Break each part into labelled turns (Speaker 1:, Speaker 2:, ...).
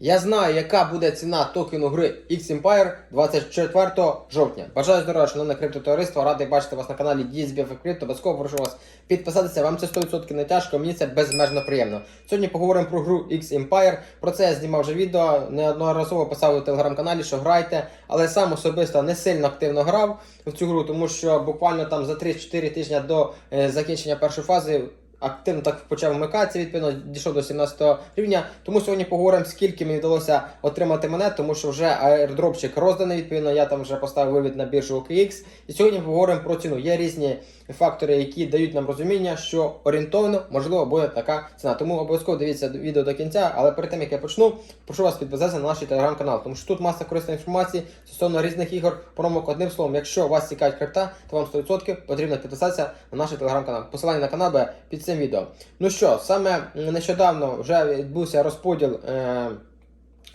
Speaker 1: Я знаю, яка буде ціна токену гри X-Empire 24 жовтня. Бажаю здоров'я, шановне криптотовариство. Радий бачити вас на каналі DSBF Crypto. Обов'язково прошу вас підписатися. Вам це 100% не тяжко, мені це безмежно приємно. Сьогодні поговоримо про гру X-Empire. Про це я знімав вже відео. Неодноразово писав у телеграм-каналі, що грайте, але сам особисто не сильно активно грав в цю гру, тому що буквально там за 3-4 тижні до е, закінчення першої фази. Активно так почав вмикатися, відповідно, дійшов до 17 рівня. Тому сьогодні поговоримо, скільки мені вдалося отримати монет, тому що вже аердропчик розданий. Відповідно, я там вже поставив вивід на біржу OKX. І сьогодні поговоримо про ціну. Є різні фактори, які дають нам розуміння, що орієнтовно можливо буде така ціна. Тому обов'язково дивіться відео до кінця. Але перед тим як я почну, прошу вас підписатися на наш телеграм-канал, тому що тут маса корисної інформації стосовно різних ігор. Промок одним словом, якщо вас цікавить крипта, то вам 100% потрібно підписатися на наш телеграм-канал. Посилання на канал під цим відео. Ну що, саме нещодавно вже відбувся розподіл е,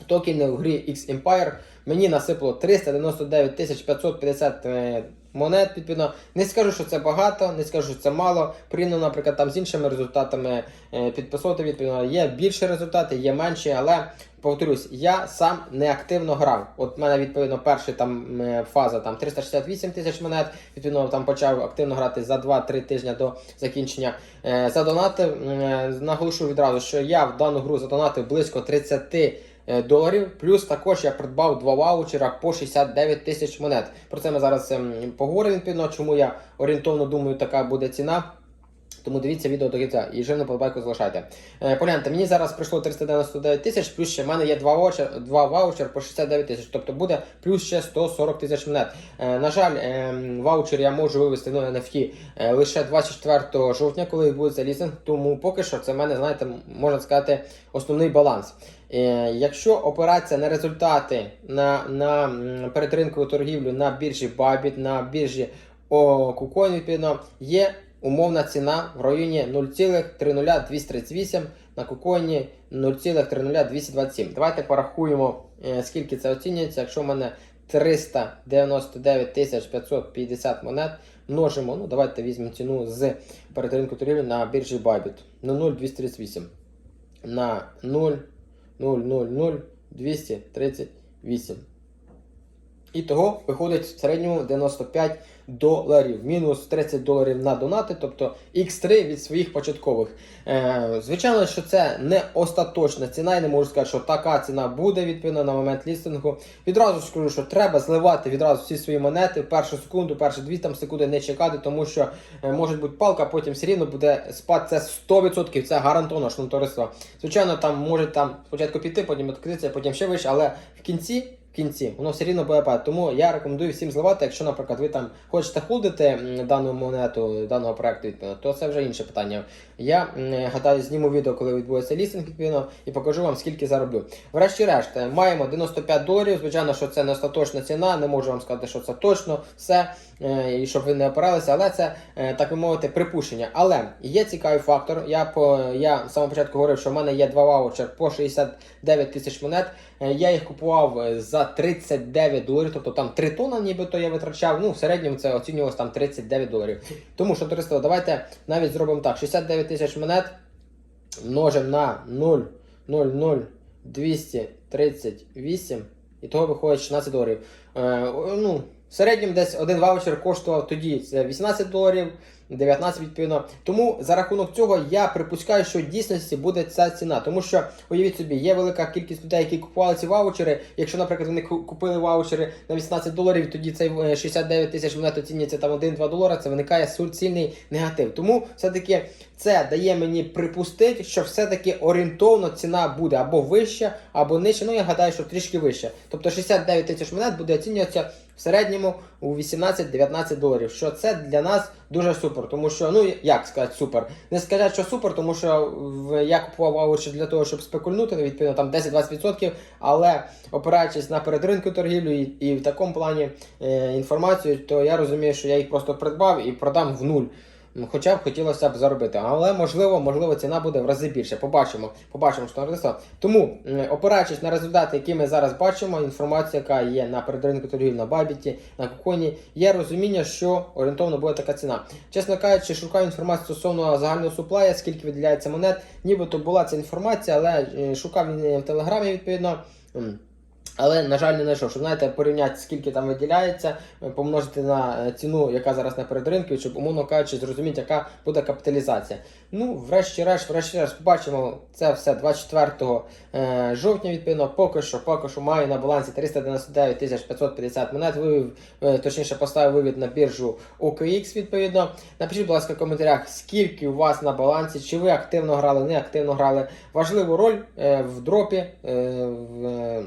Speaker 1: токенів в грі X Empire. Мені насипало 399 550 е, монет. Відповідно, не скажу, що це багато, не скажу, що це мало. Порівняно, наприклад, там з іншими результатами е, підписувати. Відповідно, є більші результати, є менші, але. Повторюсь, я сам не активно грав. От в мене відповідно перша там е, фаза там 368 тисяч монет. Відповідно, там почав активно грати за 2-3 тижні до закінчення. Е, задонатив. Е, наголошу відразу, що я в дану гру задонатив близько 30 е, доларів. Плюс також я придбав два ваучера по 69 тисяч монет. Про це ми зараз ем, поговоримо відповідно, чому я орієнтовно думаю, така буде ціна. Тому дивіться відео до кінця і жирну подобайку залишайте. Е, погляньте, мені зараз прийшло 399 тисяч, плюс ще в мене є два ваучер, два ваучер по 69 тисяч, тобто буде плюс ще 140 тисяч монет. Е, на жаль, е, ваучер я можу вивести на NFT е, лише 24 жовтня, коли відбудеться лізинг, тому поки що це в мене, знаєте, можна сказати, основний баланс. Е, Якщо опиратися на результати на, на м, передринкову торгівлю на біржі Bybit, на біржі KuCoin, відповідно, є умовна ціна в районі 0,30238, на KuCoin 0,30227. Давайте порахуємо, е, скільки це оцінюється. Якщо в мене 399 550 монет, множимо, ну давайте візьмемо ціну з передринку торгівлі на біржі Bybit на 0,238 на 0, 0, 0, 0, 238. І того виходить в середньому 95 доларів. Мінус 30 доларів на донати, тобто X3 від своїх початкових. Е, звичайно, що це не остаточна ціна, і не можу сказати, що така ціна буде відповідно на момент лістингу. Відразу скажу, що треба зливати відразу всі свої монети в першу секунду, перші дві там секунди не чекати, тому що е, може бути палка, потім все рівно буде спад. Це 100%, це гарантовано шановне товариство. Звичайно, там може там спочатку піти, потім відкритися, потім ще вище, але в кінці. Кінці воно все рівно буде. Тому я рекомендую всім зливати, якщо, наприклад, ви там хочете холдити дану монету даного проекту, то це вже інше питання. Я гадаю, зніму відео, коли відбудеться лістинг, відповідно, і покажу вам, скільки зароблю. Врешті-решт, е, маємо 95 доларів. Звичайно, що це не остаточна ціна, не можу вам сказати, що це точно все, е, і щоб ви не опиралися, але це, е, так би мовити, припущення. Але є цікавий фактор. Я по я самого початку говорив, що в мене є два ваучер по 69 тисяч монет. Я їх купував е, за 39 доларів, тобто там 3 тонни нібито я витрачав. Ну, в середньому це оцінювалося там 39 доларів. Тому що товариство, давайте навіть зробимо так: 69 тисяч монет множимо на 0, 0, 0, 238, і того виходить 16 доларів. Е, ну, в середньому десь один ваучер коштував тоді це 18 доларів, 19 відповідно. Тому за рахунок цього я припускаю, що в дійсності буде ця ціна. Тому що, уявіть собі, є велика кількість людей, які купували ці ваучери. Якщо, наприклад, вони купили ваучери на 18 доларів, тоді цей е, 69 тисяч монет оцінюється там 1-2 долара, це виникає суцільний негатив. Тому все-таки це дає мені припустити, що все-таки орієнтовно ціна буде або вища, або нижча. Ну я гадаю, що трішки вища. Тобто 69 тисяч монет буде оцінюватися в середньому у 18-19 доларів. Що це для нас дуже супер. Тому що, ну як сказати, супер. Не сказати, що супер, тому що я купував ваучер для того, щоб спекульнути, відповідно там 10-20%, але опираючись на передринку торгівлю і, і в такому плані е, інформацію, то я розумію, що я їх просто придбав і продам в нуль. М, хоча б хотілося б заробити. Але можливо, можливо, ціна буде в рази більше. Побачимо, побачимо, що товариство. Тому, опираючись на результати, які ми зараз бачимо, інформація, яка є на передринку торгівлі на Бабіті, на Куконі, є розуміння, що орієнтовно буде така ціна. Чесно кажучи, шукаю інформацію стосовно загального суплая, скільки виділяється монет. Нібито була ця інформація, але е, шукав в телеграмі відповідно. Але, на жаль, не знайшов. Щоб знаєте, порівняти, скільки там виділяється, е, помножити на е, ціну, яка зараз на передринку, щоб, умовно кажучи, зрозуміти, яка буде капіталізація. Ну, врешті-решт, врешті-решт, побачимо це все 24 е, жовтня, відповідно, поки що, поки що маю на балансі 399 550 монет, вивів, точніше поставив вивід на біржу OKX, відповідно. Напишіть, будь ласка, в коментарях, скільки у вас на балансі, чи ви активно грали, не активно грали. Важливу роль в дропі. В,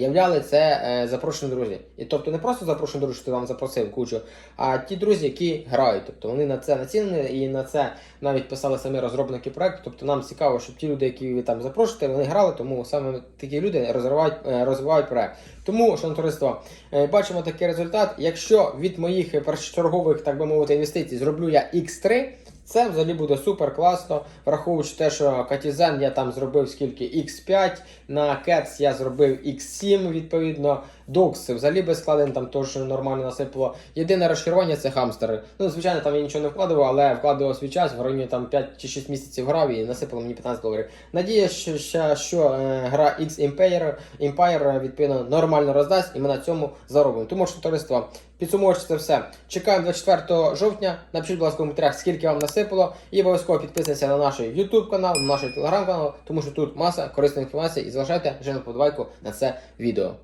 Speaker 1: являли це е, запрошені друзі. І тобто не просто запрошені друзі, що вам запросив кучу, а ті друзі, які грають. Тобто вони на це націлені і на це навіть писали самі розробники проекту. Тобто нам цікаво, щоб ті люди, які ви там запрошуєте, вони грали, тому саме такі люди розвивають, е, розвивають проект. Тому, шановне товариство, е, бачимо такий результат. Якщо від моїх першочергових, так би мовити, інвестицій зроблю я X3. Це взагалі буде супер класно, враховуючи те, що Катізен я там зробив скільки? X5, на Кетс я зробив X7, відповідно. Докс взагалі без складень там теж нормально насипало. Єдине розчарування це хамстери. Ну, звичайно, там я нічого не вкладував, але вкладував свій час, в районі там 5 чи 6 місяців грав і насипало мені 15 доларів. Надія, що, що, що е, гра X Empire, Empire відповідно нормально роздасть, і ми на цьому заробимо. Тому що товариство, підсумовуючи це все. Чекаємо 24 жовтня. Напишіть, будь ласка, в коментарях, скільки вам насипало. І обов'язково підписуйтесь на наш YouTube канал, на наш телеграм канал, тому що тут маса корисної інформації і залишайте жирну подобайку на це відео.